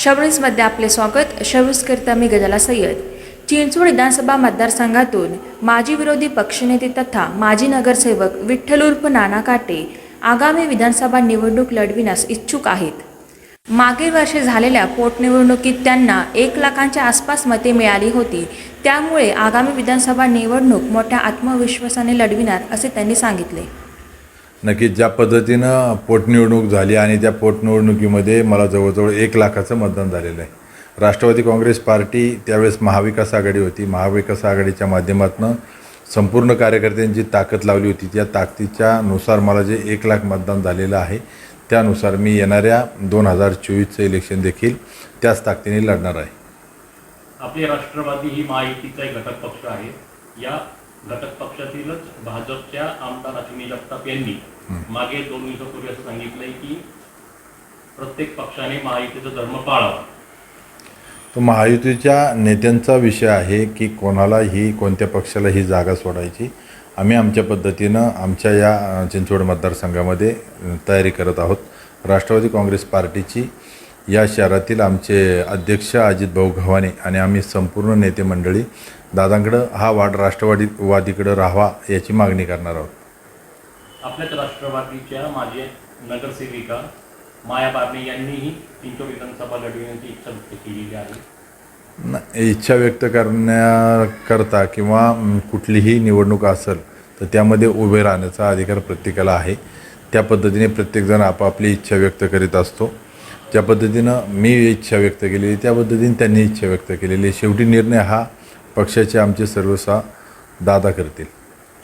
शबरीजमध्ये आपले स्वागत. शबरीजकरिता मी गजाला सय्यद. चिंचवड विधानसभा मतदारसंघातून माजी विरोधी पक्षनेते तथा माजी नगरसेवक विठ्ठल उर्फ नाना काटे आगामी विधानसभा निवडणूक लढविण्यास इच्छुक आहेत. मागील वर्षी झालेल्या पोटनिवडणुकीत त्यांना एक लाखांच्या आसपास मते मिळाली होती. त्यामुळे आगामी विधानसभा निवडणूक मोठ्या आत्मविश्वासाने लढविणार असे त्यांनी सांगितले. नक्कीच ज्या पद्धतीनं पोटनिवडणूक झाली आणि त्या पोटनिवडणुकीमध्ये मला जवळजवळ एक लाखाचं मतदान झालेलं आहे. राष्ट्रवादी काँग्रेस पार्टी त्यावेळेस महाविकास आघाडी होती. महाविकास आघाडीच्या माध्यमातून संपूर्ण कार्यकर्त्यांची ताकद लावली होती. त्या ताकदीच्या नुसार मला जे एक लाख मतदान झालेलं आहे त्यानुसार मी येणाऱ्या दोन हजार चोवीसचं इलेक्शन देखील त्याच ताकदीने लढणार आहे. आपली राष्ट्रवादी ही महायुतीचा एक घटक पक्ष आहे. या घटक पक्षातीलच भाजपच्या आमदार अश्विनी जगताप यांनी मागे दोन दिवसापूर्वी असं सांगितलंय की प्रत्येक पक्षाने महायुतीचा धर्म पाळावा. तो महायुतीच्या नेत्यांचा विषय आहे की कोणाला ही कोणत्या पक्षाला ही जागा सोडायची. आम्ही आमच्या पद्धतीनं आमच्या या चिंचवड मतदारसंघामध्ये तयारी करत आहोत. राष्ट्रवादी काँग्रेस पार्टीची या शहरातील आमचे अध्यक्ष अजित भाऊ गव्हाणे आणि आम्ही संपूर्ण नेते मंडळी दादांकडं हा वाढ राष्ट्रवादी वादीकडं राहावा याची मागणी करणार आहोत. आपल्याच राष्ट्रवादीच्या माजी नगरसेविका माया बारणे यांनीही चिंचवड विधानसभा लढविण्याची इच्छा व्यक्त केलेली आहे. इच्छा व्यक्त करण्याकरता किंवा कुठलीही निवडणूक असेल तर त्यामध्ये उभे राहण्याचा अधिकार प्रत्येकाला आहे. त्या पद्धतीने प्रत्येकजण आपापली इच्छा व्यक्त करीत असतो. ज्या पद्धतीनं मी इच्छा व्यक्त केलेली त्या पद्धतीने त्यांनी इच्छा व्यक्त केलेली. शेवटी निर्णय हा पक्षाचे आमचे सर्वसा दादा करतील.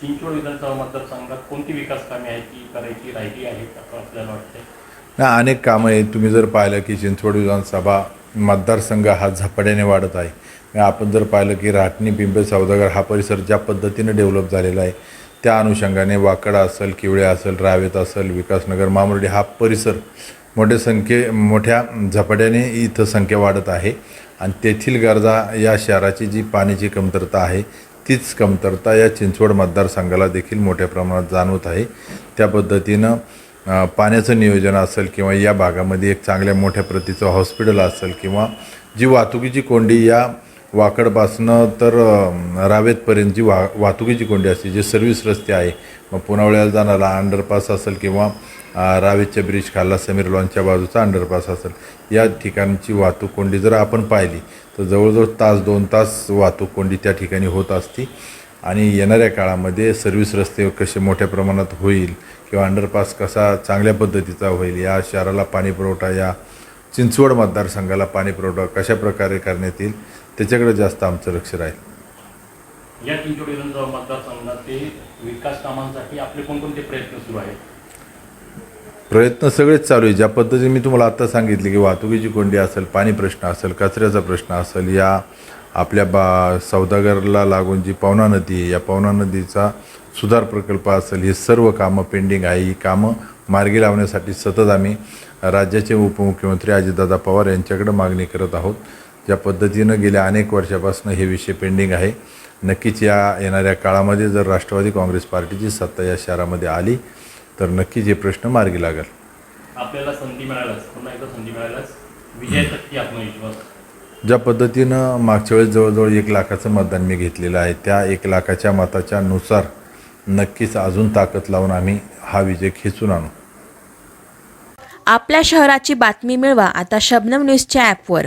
चिंचवड विधानसभा मतदारसंघात कोणती विकास कामे आहेत की करायची राहिली आहेत असं आपल्याला वाटतंय? ना अनेक कामं आहेत. तुम्ही जर पाहिलं की चिंचवड विधानसभा मतदारसंघ हा झपाट्याने वाढत आहे. आपण जर पाहिलं की राटणी पिंपळ सौदागर हा परिसर ज्या पद्धतीनं डेव्हलप झालेला आहे त्या अनुषंगाने वाकडा असेल किवळे असेल रावेत असेल विकासनगर मामुर्डी हा परिसर मोठ्या संख्ये मोठ्या झपाट्याने इथं संख्या वाढत आहे. आणि तेथील गरजा या शहराची जी पाण्याची कमतरता आहे तीच कमतरता या चिंचवड मतदारसंघाला देखील मोठ्या प्रमाणात जाणवत आहे. त्या पद्धतीनं पाण्याचं नियोजन असेल किंवा या भागामध्ये एक चांगल्या मोठ्या प्रतीचं हॉस्पिटल असेल किंवा जी वाहतुकीची कोंडी या वाकडपासनं तर रावेतपर्यंत जी वा वाहतुकीची कोंडी असते जे सर्व्हिस रस्ते आहे. मग पुनावळ्याला जाणारा अंडरपास असेल किंवा रावेतच्या ब्रिज खाल्ला समीर लॉनच्या बाजूचा अंडरपास असेल या ठिकाणची वाहतूक कोंडी जर आपण पाहिली तर जवळजवळ तास दोन तास वाहतूक कोंडी त्या ठिकाणी होत असती. आणि येणाऱ्या काळामध्ये सर्व्हिस रस्ते कसे मोठ्या प्रमाणात होईल किंवा अंडरपास कसा चांगल्या पद्धतीचा होईल या शहराला पाणीपुरवठा या चिंचवड मतदारसंघाला पाणी पुरवठा कशा प्रकारे करण्यात येईल त्याच्याकडे जास्त आमचं लक्ष राहील. या चिंचवड विधानसभा मतदारसंघातील विकास कामांसाठी आपले कोणकोणते प्रयत्न सुरू आहेत? प्रयत्न सगळेच चालू आहे ज्या पद्धतीने मी तुम्हाला आत्ता सांगितले की वाहतुकीची कोंडी असेल पाणी प्रश्न असेल कचऱ्याचा प्रश्न असेल या आपल्या बा सौदागरला लागून जी पवना नदी आहे या पवना नदीचा सुधार प्रकल्प असेल ही सर्व कामं पेंडिंग आहे. ही कामं मार्गी लावण्यासाठी सतत आम्ही राज्याचे उपमुख्यमंत्री अजितदादा पवार यांच्याकडे मागणी करत आहोत. ज्या पद्धतीनं गेल्या अनेक वर्षापासून हे विषय पेंडिंग आहे. नक्कीच या येणाऱ्या काळामध्ये जर राष्ट्रवादी काँग्रेस पार्टीची सत्ता या शहरामध्ये आली तर नक्कीच हे प्रश्न मार्गी लागेल. आपल्याला संधी पुन्हा एकदा आत्मविश्वास. ज्या पद्धतीनं मागच्या वेळेस जवळजवळ एक लाखाचं मतदान मी घेतलेलं आहे त्या एक लाखाच्या मताच्या नुसार नक्कीच अजून ताकद लावून आम्ही हा विजय खेचून आणू. आपल्या शहराची बातमी मिळवा आता शबनम न्यूजच्या ॲपवर